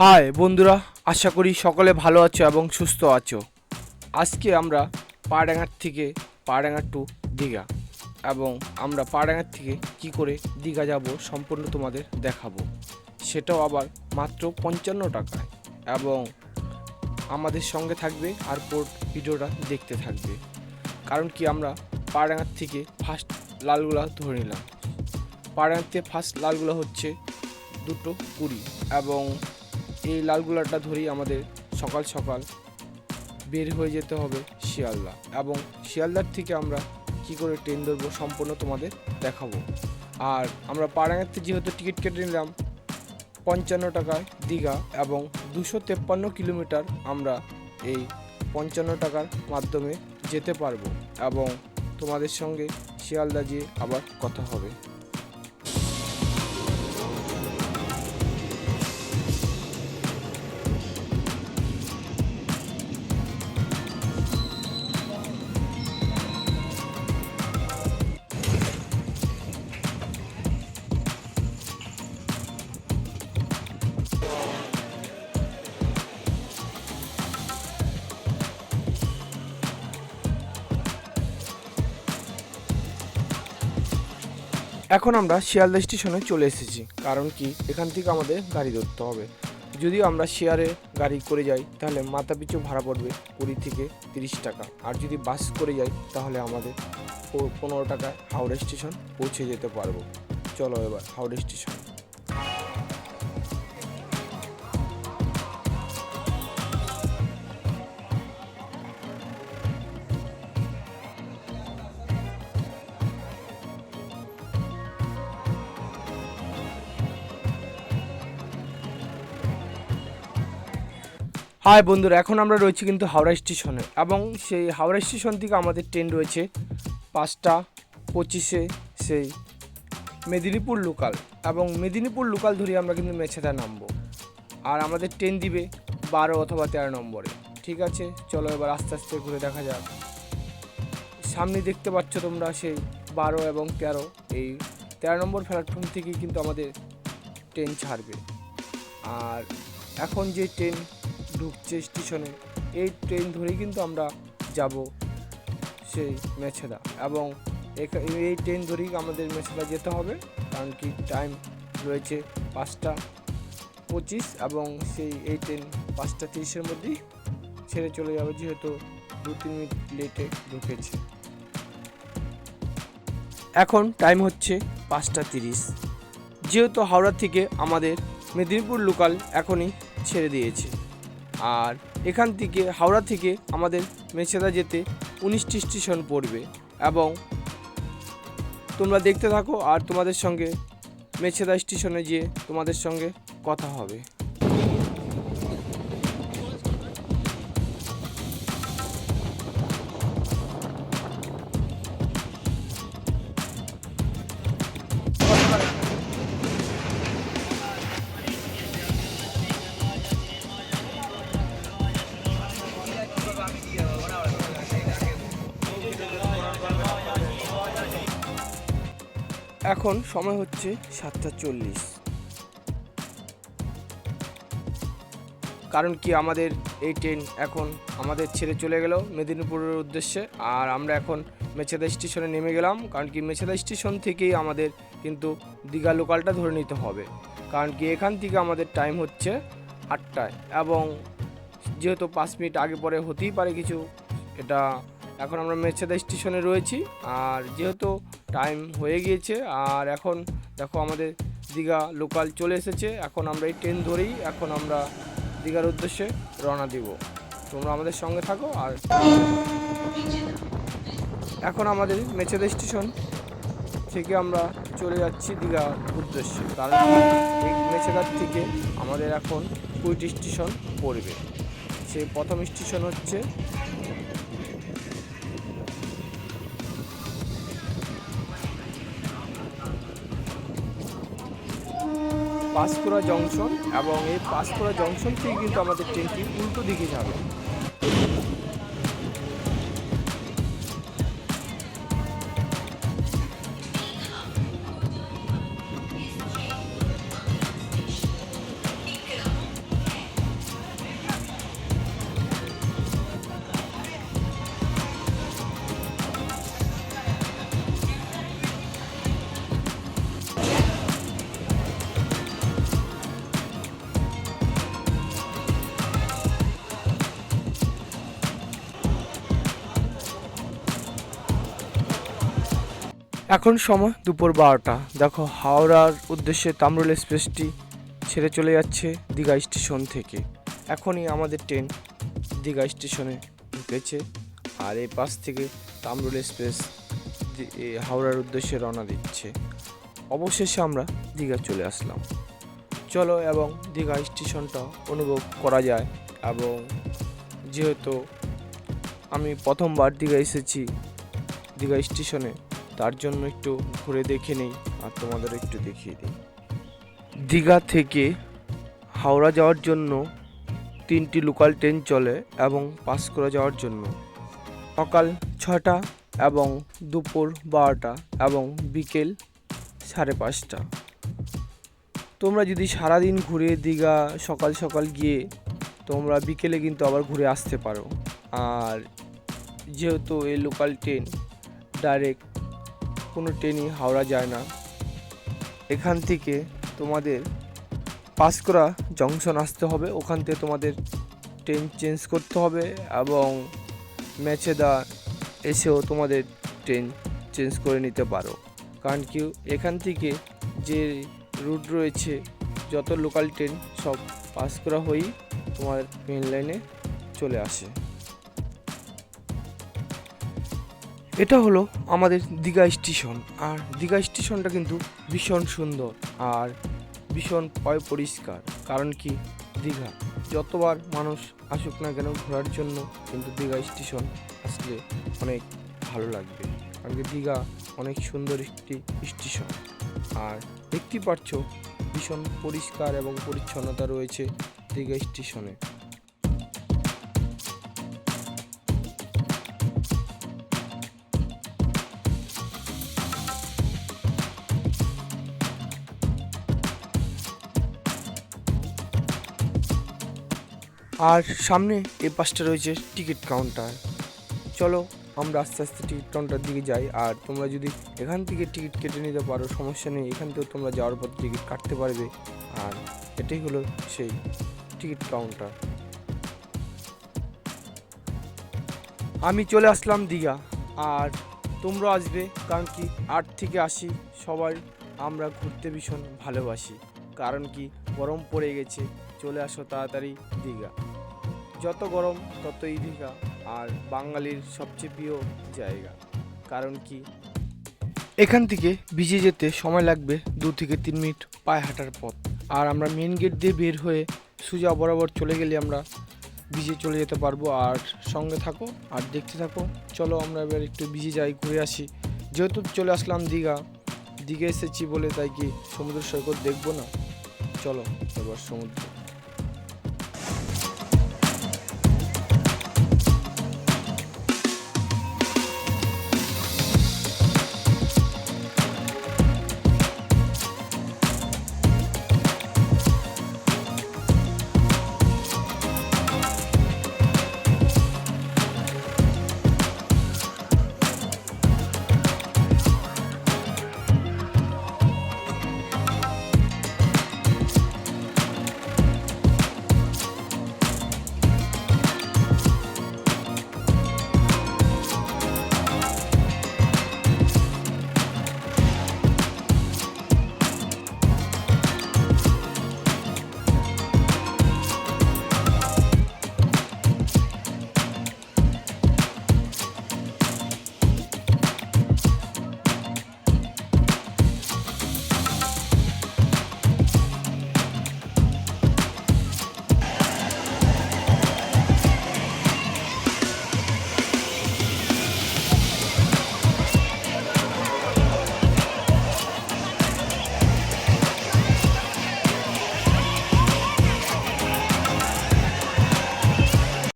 High, বন্ধুরা, আশা করি সকলে ভালো আছো এবং সুস্থ আছো। আজকে আমরা পাড়াঙ্গার থেকে পাড়াঙ্গার টু দীঘা এবং আমরা পাড়াঙ্গার থেকে কি করে দীঘা যাব সম্পূর্ণ তোমাদের দেখাবো। সেটাও আবার মাত্র পঞ্চান্ন টাকায় এবং আমাদের সঙ্গে থাকবে আর পোর্ট ভিডিওটা দেখতে থাকবে। কারণ কি আমরা পাড়াঙ্গার থেকে ফার্স্ট লালগুলা ধরে নিলাম। পাড়াঙ্গাতে ফার্স্ট লালগুলো হচ্ছে দুটো কুড়ি এবং এই লালগুলাটা ধরেই আমাদের সকাল সকাল বের হয়ে যেতে হবে শিয়ালদা এবং শিয়ালদার থেকে আমরা কি করে ট্রেন ধরবো সম্পূর্ণ তোমাদের দেখাবো। আর আমরা পাড়াঙ্গাতে যেহেতু টিকিট কেটে নিলাম, পঞ্চান্ন টাকায় দীঘা এবং দুশো তেপ্পান্ন কিলোমিটার আমরা এই পঞ্চান্ন টাকার মাধ্যমে যেতে পারব এবং তোমাদের সঙ্গে শিয়ালদা যেয়ে আবার কথা হবে। এখন আমরা শিয়ালদা স্টেশনে চলে এসেছি, কারণ কি এখান থেকে আমাদের গাড়ি ধরতে হবে। যদি আমরা শেয়ারে গাড়ি করে যাই, তাহলে মাথা পিছু ভাড়া পড়বে কুড়ি থেকে তিরিশ টাকা। আর যদি বাস করে যাই, তাহলে আমাদের পনেরো টাকায় হাওড়া স্টেশন পৌঁছে যেতে পারব। চলো এবার হাওড়া স্টেশন। হাই বন্ধুরা, এখন আমরা রয়েছি কিন্তু হাওড়া স্টেশনে এবং সেই হাওড়া স্টেশন থেকে আমাদের ট্রেন রয়েছে পাঁচটা পঁচিশে সেই মেদিনীপুর লোকাল এবং মেদিনীপুর লোকাল ধরে আমরা কিন্তু মেছেদা নামবো। আর আমাদের ট্রেন দিবে বারো অথবা তেরো নম্বরে। ঠিক আছে? চলো এবার আস্তে আস্তে ঘুরে দেখা যাক। সামনে দেখতে পাচ্ছ তোমরা সেই বারো এবং তেরো। এই তেরো নম্বর প্ল্যাটফর্ম থেকেই কিন্তু আমাদের ট্রেন ছাড়বে। আর এখন যে ট্রেন ঢুকছে স্টেশনে। এই ট্রেন ধরেই কিন্তু আমরা যাব সেই মেছেদা। এবং এই ট্রেন ধরেই আমাদের মেছেদা যেতে হবে। কারণ কি টাইম রয়েছে পাঁচটা পঁচিশ এবং সেই, এই ট্রেন পাঁচটা তিরিশের মধ্যেই ছেড়ে চলে যাবে যেহেতু দু, তিন মিনিট লেটে ঢুকেছে। এখন টাইম হচ্ছে পাঁচটা তিরিশ। যেহেতু হাওড়া থেকে আমাদের মেদিনীপুর লোকাল এখনই ছেড়ে দিয়েছে। আর এখান থেকে, হাওড়া থেকে আমাদের মেছেদা যেতে উনিশটি স্টেশন পড়বে এবং তোমরা দেখতে থাকো আর তোমাদের সঙ্গে মেছেদা স্টেশনে যেয়ে তোমাদের সঙ্গে কথা হবে। এখন সময় হচ্ছে সাতটা চল্লিশ। কারণ কি আমাদের এই ট্রেন এখন আমাদের ছেড়ে চলে গেল মেদিনীপুরের উদ্দেশ্যে, আর আমরা এখন মেছেদা স্টেশনে নেমে গেলাম। কারণ কি মেছেদা স্টেশন থেকেই আমাদের কিন্তু দীঘা লোকালটা ধরে নিতে হবে। কারণ কি এখান থেকে আমাদের টাইম হচ্ছে আটটায় এবং যেহেতু পাঁচ মিনিট আগে পরে হতেই পারে কিছু, এটা এখন আমরা মেছেদা স্টেশনে রয়েছি। আর যেহেতু টাইম হয়ে গিয়েছে। আর এখন দেখো আমাদের দীঘা লোকাল চলে এসেছে। এখন আমরা এই ট্রেন ধরেই এখন আমরা দীঘার উদ্দেশ্যে রওনা দিব। তোমরা আমাদের সঙ্গে থাকো আর এখন আমাদের মেছেদা স্টেশন থেকে আমরা চলে যাচ্ছি দীঘার উদ্দেশ্যে। কারণ এই মেছেদার থেকে আমাদের এখন কুইটি স্টেশন পড়বে। সেই প্রথম স্টেশন হচ্ছে পাঁশকুড়া জংশন এবং এই পাঁশকুড়া জংশন থেকে কিন্তু আমাদের ট্রেনটি উল্টো দিকে যাবে। এখন সময় দুপুর বারোটা। দেখো হাওড়ার উদ্দেশ্যে তামরুল এক্সপ্রেসটি ছেড়ে চলে যাচ্ছে দীঘা স্টেশন থেকে। এখনই আমাদের ট্রেন দীঘা স্টেশনে ঢুকেছে আর এই পাশ থেকে তামরুল এক্সপ্রেস হাওড়ার উদ্দেশ্যে রওনা দিচ্ছে। অবশেষে আমরা দীঘা চলে আসলাম। চলো এবং দীঘা স্টেশনটা অনুভব করা যায় এবং যেহেতু আমি প্রথমবার দীঘা এসেছি দীঘা স্টেশনে তার জন্য একটু ঘুরে দেখে নেই আর তোমাদের একটু দেখিয়ে দিই। দীঘা থেকে হাওড়া যাওয়ার জন্য তিনটি লোকাল ট্রেন চলে এবং পাঁশকুড়া যাওয়ার জন্য। সকাল ছটা এবং দুপুর বারোটা এবং বিকেল সাড়ে পাঁচটা। তোমরা যদি সারাদিন ঘুরে দীঘা সকাল সকাল গিয়ে তোমরা বিকেলে কিন্তু আবার ঘুরে আসতে পারো। আর যেহেতু এই লোকাল ট্রেন ডাইরেক্ট কোনো ট্রেনই হাওড়া যায় না। এখান থেকে তোমাদের পাঁশকুড়া জংশন আসতে হবে। ওখান থেকে তোমাদের ট্রেন চেঞ্জ করতে হবে এবং মেচেদা এসেও তোমাদের ট্রেন চেঞ্জ করে নিতে পারো। কারণ কি, এখান থেকে যে রুট রয়েছে, যত লোকাল ট্রেন সব পাঁশকুড়া হয়েই তোমার মেন লাইনে চলে আসে। এটা হলো আমাদের দীঘা স্টেশন। আর দীঘা স্টেশনটা কিন্তু ভীষণ সুন্দর আর ভীষণ পয় পরিষ্কার। কারণ কি? দীঘা। যতবার মানুষ আসুক না কেন ঘোরার জন্য কিন্তু দীঘা স্টেশন আসলে অনেক ভালো লাগবে। কারণ কি? দীঘা অনেক সুন্দর একটি স্টেশন। আর দেখতে পাচ্ছ ভীষণ পরিষ্কার এবং পরিচ্ছন্নতা রয়েছে দীঘা স্টেশনে। আর সামনে এই পাশটা রয়েছে টিকিট কাউন্টার। চলো, আমরা আস্তে আস্তে টিকিট কাউন্টার দিকে যাই, আর তোমরা যদি এখান থেকে টিকিট কেটে নিতে পারো, সমস্যা নেই, এখান থেকেও তোমরা যাওয়ার পর টিকিট কাটতে পারবে। আর এটাই হলো সেই টিকিট কাউন্টার। আমি চলে আসলাম দীঘা, আর তোমরা আসবে, কারণ কি আট থেকে আসি সবাই আমরা ঘুরতে ভীষণ ভালোবাসি। কারণ কি গরম পড়ে গেছে, চলে আসো তাড়াতাড়ি দীঘা। যত গরম, ততই দীঘা, আর বাঙালির সবচেয়ে প্রিয় জায়গা। কারণ কি? এখান থেকে ভিজে যেতে সময় লাগবে দু থেকে তিন মিনিট পায়ে হাঁটার পথ। আর আমরা মেন গেট দিয়ে বের হয়ে সোজা বরাবর চলে গেলে আমরা ভিজে চলে যেতে পারব। আর সঙ্গে থাকো, আর দেখতে থাকো। চলো আমরা এবার একটু ভিজে যাই, ঘুরে আসি। যেহেতু চলে আসলাম দীঘা দীঘা এসেছি বলে তাই কি সমুদ্র সৈকত দেখব না? চলো এবার সমুদ্র।